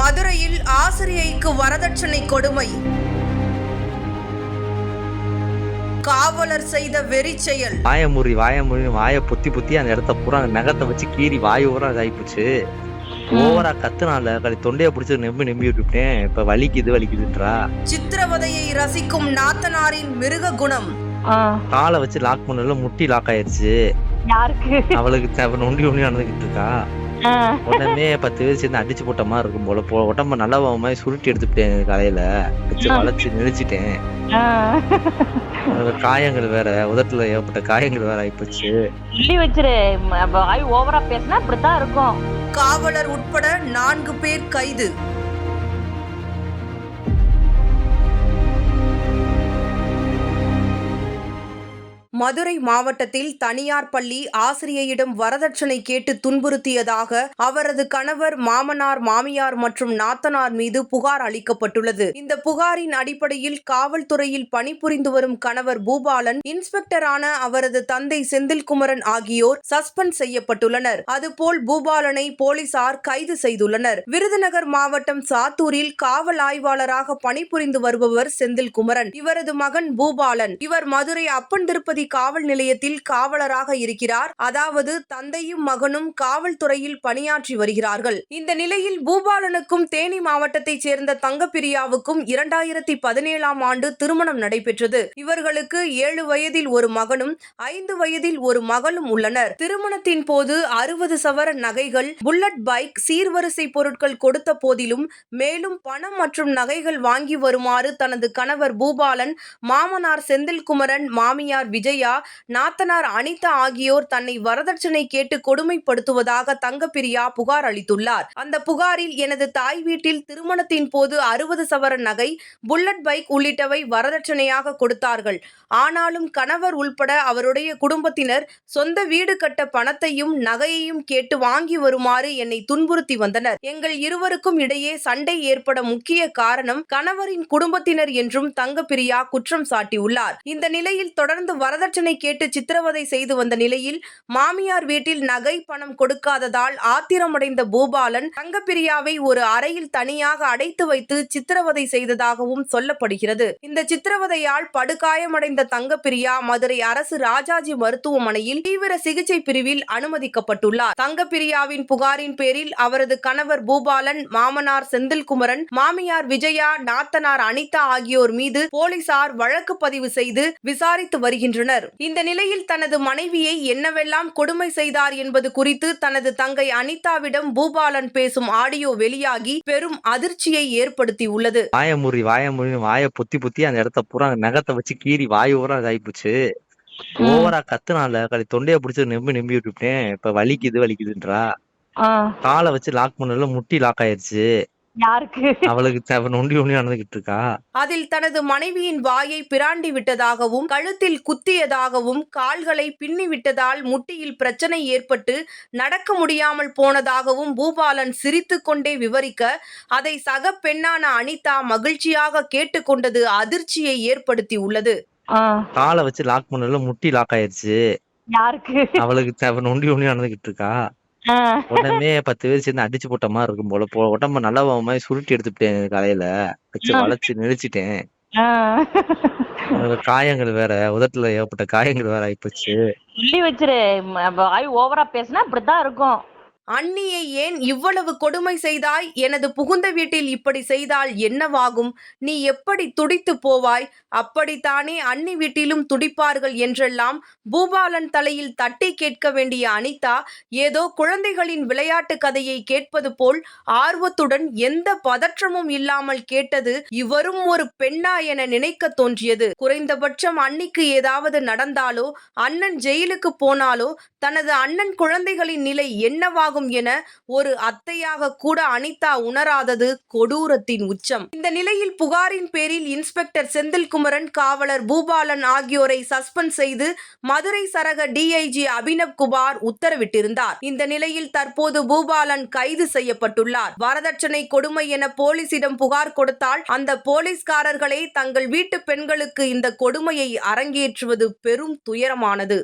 மதுரையில் ஆசிரியைக்கு வரதட்சணை கொடுமை. காவலர் செய்த வெறி செயல். வாயமுறி வாயமுறி வாயை பொத்தி பொத்தி அந்த இடத்த பூரா அந்த நகத்தை வச்சு கீறி வாய் பூரா இதாகிப்போச்சு ஓவரா கத்துனால கடி தொண்டையை பிடிச்சி நெம்பி நெம்பி விட்டுட்டேன் இப்ப வலிக்குது வலிக்குதுன்றா. சித்திரவதையை ரசிக்கும் நாத்தனாரின் மிருக குணம். காலை வச்சு லாக் பண்ணல முட்டி லாக் ஆயிருச்சு. யாருக்கு? அவளுக்கு நொண்டி நொண்டி நடந்துகிட்டு இருக்கா. உடனே பத்து பேர் சேர்ந்து அடிச்சு போட்ட மாதிரி இருக்கும் போல. போ உடம்ப நல்லா மாதிரி சுருட்டி எடுத்துட்டேன் காலையில. வச்சு வளைச்சு நெளிச்சிட்டேன். காயங்கள் வேற உதட்டுல ஏற்பட்ட காயங்கள் வேற ஆயிப்போச்சு. சொல்லி வச்சிரு. வாய் ஓவரா பேசினா இப்படித்தான் இருக்கும். காவலர் உட்பட நான்கு பேர் கைது. மதுரை மாவட்டத்தில் தனியார் பள்ளி ஆசிரியையிடம் வரதட்சணை கேட்டு துன்புறுத்தியதாக அவரது கணவர் மாமனார் மாமியார் மற்றும் நாத்தனார் மீது புகார் அளிக்கப்பட்டுள்ளது. இந்த புகாரின் அடிப்படையில் காவல்துறையில் பணிபுரிந்து வரும் கணவர் பூபாலன் இன்ஸ்பெக்டரான அவரது தந்தை செந்தில்குமரன் ஆகியோர் சஸ்பெண்ட் செய்யப்பட்டுள்ளனர். அதுபோல் பூபாலனை போலீசார் கைது செய்துள்ளனர். விருதுநகர் மாவட்டம் சாத்தூரில் காவல் ஆய்வாளராக பணிபுரிந்து வருபவர் செந்தில்குமரன். இவரது மகன் பூபாலன். இவர் மதுரை அப்பன் திருப்பதி காவல் நிலையத்தில் காவலராக இருக்கிறார். அதாவது தந்தையும் மகனும் காவல்துறையில் பணியாற்றி வருகிறார்கள். இந்த நிலையில் பூபாலனுக்கும் தேனி மாவட்டத்தைச் சேர்ந்த தங்கப்பிரியாவுக்கும் இரண்டாயிரத்தி பதினேழாம் ஆண்டு திருமணம் நடைபெற்றது. இவர்களுக்கு ஏழு வயதில் ஒரு மகனும் ஐந்து வயதில் ஒரு மகளும் உள்ளனர். திருமணத்தின் போது அறுபது சவர நகைகள் புல்லட் பைக் சீர்வரிசை பொருட்கள் கொடுத்த போதிலும் மேலும் பணம் மற்றும் நகைகள் வாங்கி வருமாறு தனது கணவர் பூபாலன் மாமனார் செந்தில்குமரன் மாமியார் விஜய் நாத்தனார் அனிதா ஆகியோர் தன்னை வரதட்சணை கேட்டு கொடுமைப்படுத்துவதாக தங்கப்பிரியா புகார் அளித்துள்ளார். அந்த புகாரில் எனது தாய் வீட்டில் திருமணத்தின் போது அறுபது சவர நகை புல்லட் பைக் உள்ளிட்டவை வரதட்சணையாக கொடுத்தார்கள். ஆனாலும் கணவர் உள்பட அவருடைய குடும்பத்தினர் சொந்த வீடு கட்ட பணத்தையும் நகையையும் கேட்டு வாங்கி வருமாறு என்னை துன்புறுத்தி வந்தனர். எங்கள் இருவருக்கும் இடையே சண்டை ஏற்பட முக்கிய காரணம் கணவரின் குடும்பத்தினர் என்றும் தங்கப்பிரியா குற்றம் சாட்டியுள்ளார். இந்த நிலையில் தொடர்ந்து வரதட்சணை கேட்டு சித்திரவதை செய்து வந்த நிலையில் மாமியார் வீட்டில் நகை பணம் கொடுக்காததால் ஆத்திரமடைந்த பூபாலன் தங்கப்பிரியாவை ஒரு அறையில் தனியாக அடைத்து வைத்து சித்திரவதை செய்ததாகவும் சொல்லப்படுகிறது. இந்த சித்திரவதையால் படுகாயமடைந்த தங்கப்பிரியா மதுரை அரசு ராஜாஜி மருத்துவமனையில் தீவிர சிகிச்சை பிரிவில் அனுமதிக்கப்பட்டுள்ளார். தங்கப்பிரியாவின் புகாரின் பேரில் அவரது கணவர் பூபாலன் மாமனார் செந்தில்குமரன் மாமியார் விஜயா நாத்தனார் அனிதா ஆகியோர் மீது போலீசார் வழக்கு பதிவு செய்து விசாரித்து வருகின்றனர். இந்த நிலையில் தனது மனைவியை என்னவெல்லாம் கொடுமை செய்தார் என்பது குறித்து தனது தங்கை அனிதாவிடம் பூபாலன் பேசும் ஆடியோ வெளியாகி பெரும் அதிர்ச்சியை ஏற்படுத்தியுள்ளது வாயமுறி வாயமுறி வாயை பொத்தி பொத்தி அந்த இடத்த பூரா நகத்தை வச்சு கீறி வாய் பூரா இதாகிப்போச்சு ஓவரா கத்துனால கடி தொண்டையை பிடிச்சி நெம்பி நெம்பி விட்டுட்டேன் இப்ப வலிக்குது வலிக்குதுன்றா. காலை வச்சு லாக் பண்ணல முட்டி லாக் ஆயிருச்சு. யாருக்கு? அவளுக்கு த- நொண்டி நொண்டி நடந்துகிட்டு இருக்கா? அதில் தனது மனைவியின் வாயை பிராண்டி விட்டதாகவும் கழுத்தில் குத்தியதாகவும் கால்களை பின்னி விட்டதால் முட்டியில் பிரச்சனை ஏற்பட்டு நடக்க முடியாமல் போனதாகவும் பூபாலன் சிரித்துக்கொண்டே விவரிக்க அதை சக பெண்ணான அனிதா மகிழ்ச்சியாக கேட்டுக்கொண்டது அதிர்ச்சியை ஏற்படுத்தியுள்ளது ஆ, காலை வச்சு லாக் பண்ணல முட்டி லாக் ஆயிருச்சு. யாருக்கு? அவளுக்கு த- நொண்டி நொண்டி நடந்துகிட்டு இருக்கா? உடனே பத்து பேர் சேர்ந்து அடிச்சு போட்ட மாதிரி இருக்கும் போல. போ உடம்ப நல்லா மாதிரி சுருட்டி எடுத்துட்டேன் காலையில வச்சு வளைச்சு நெளிச்சிட்டேன் காயங்கள் வேற உதட்டுல ஏற்பட்ட காயங்கள் வேற ஆயிப்போச்சு. சொல்லி வச்சிரு. வாய் ஓவரா பேசினா இப்படித்தான் இருக்கும். அண்ணியை ஏன் இவ்வளவு கொடுமை செய்தாய்? எனது புகுந்த வீட்டில் இப்படி செய்தால் என்னவாகும்? நீ எப்படி துடித்து போவாய்? அப்படித்தானே அண்ணி வீட்டிலும் துடிப்பார்கள் என்றெல்லாம் பூபாலன் தலையில் தட்டி கேட்க வேண்டிய அனிதா ஏதோ குழந்தைகளின் விளையாட்டு கதையை கேட்பது போல் ஆர்வத்துடன் எந்த பதற்றமும் இல்லாமல் கேட்டது இவரும் ஒரு பெண்ணா என நினைக்க தோன்றியது. குறைந்தபட்சம் அன்னிக்கு ஏதாவது நடந்தாலோ அண்ணன் ஜெயிலுக்கு போனாலோ தனது அண்ணன் குழந்தைகளின் நிலை என்னவாகும் என ஒரு அத்தையாக கூட அனிதா உணராதது கொடூரத்தின் உச்சம். இந்த நிலையில் புகாரின் பேரில் இன்ஸ்பெக்டர் செந்தில்குமரன் காவலர் பூபாலன் ஆகியோரை சஸ்பெண்ட் செய்து மதுரை சரக டிஐஜி அபினவ் குமார் உத்தரவிட்டிருந்தார். இந்த நிலையில் தற்போது பூபாலன் கைது செய்யப்பட்டுள்ளார். வரதட்சணை கொடுமை என போலீசிடம் புகார் கொடுத்தால் அந்த போலீஸ்காரர்களே தங்கள் வீட்டு பெண்களுக்கு இந்த கொடுமையை அரங்கேற்றுவது பெரும் துயரமானது.